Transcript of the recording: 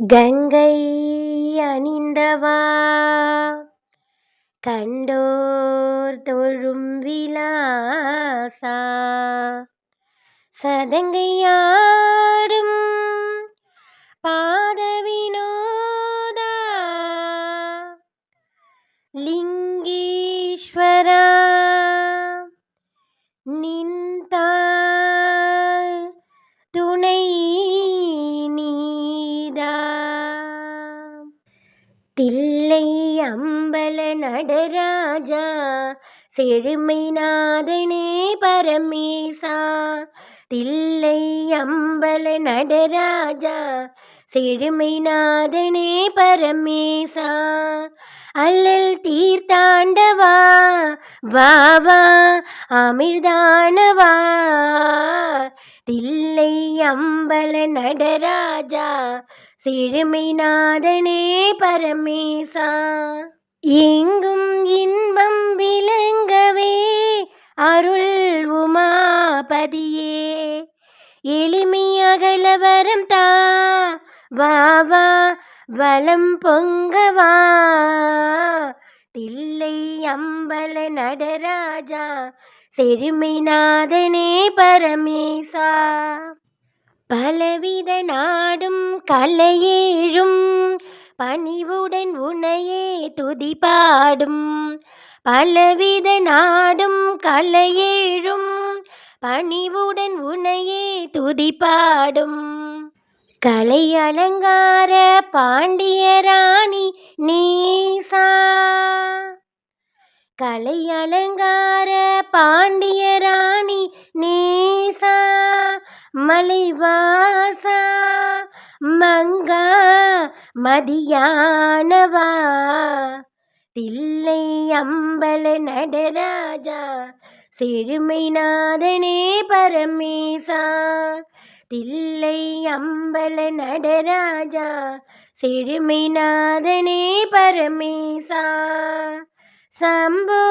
கங்கை அணிந்தவா? கண்டோர் தொழும் விலாசா? சதங்கையாடும் பாத வினோதா? லிங்கீஸ்வரா? நின்றாள் துணை தில்லை அம்பல நடராஜா செழுமைநாதனே பரமேசா. தில்லை அம்பல நடராஜா செழுமைநாதனே பரமேசா. அல்லல் தீர்த்தாண்டவா வாவா அமிர்தானவா தில்லை அம்பல நடராஜா செழுமை நாதனே பரமேசா. எங்கும் இன்பம் விளங்கவே அருள் உமாபதியே எளிமையகலவரம் தா வா வா வலம் பொங்கவா தில்லை அம்பல நடராஜா செருமைநாதனே பரமேசா. பலவித கலையேழும் பணிவுடன் உனையே துதி பாடும் பலவித நாடும் கலையேழும் பணிவுடன் உனையே துதி பாடும் கலை அலங்கார பாண்டியராணி நீசா. கலை அலங்கார பாண்டியராணி நீசா. மலைவா மங்கா மதியானவா? தில்லை அம்பல நடராஜா செழுமை நாதனே பரமேசா. தில்லை அம்பல நடராஜா செழுமை நாதனே பரமேசா. சம்போ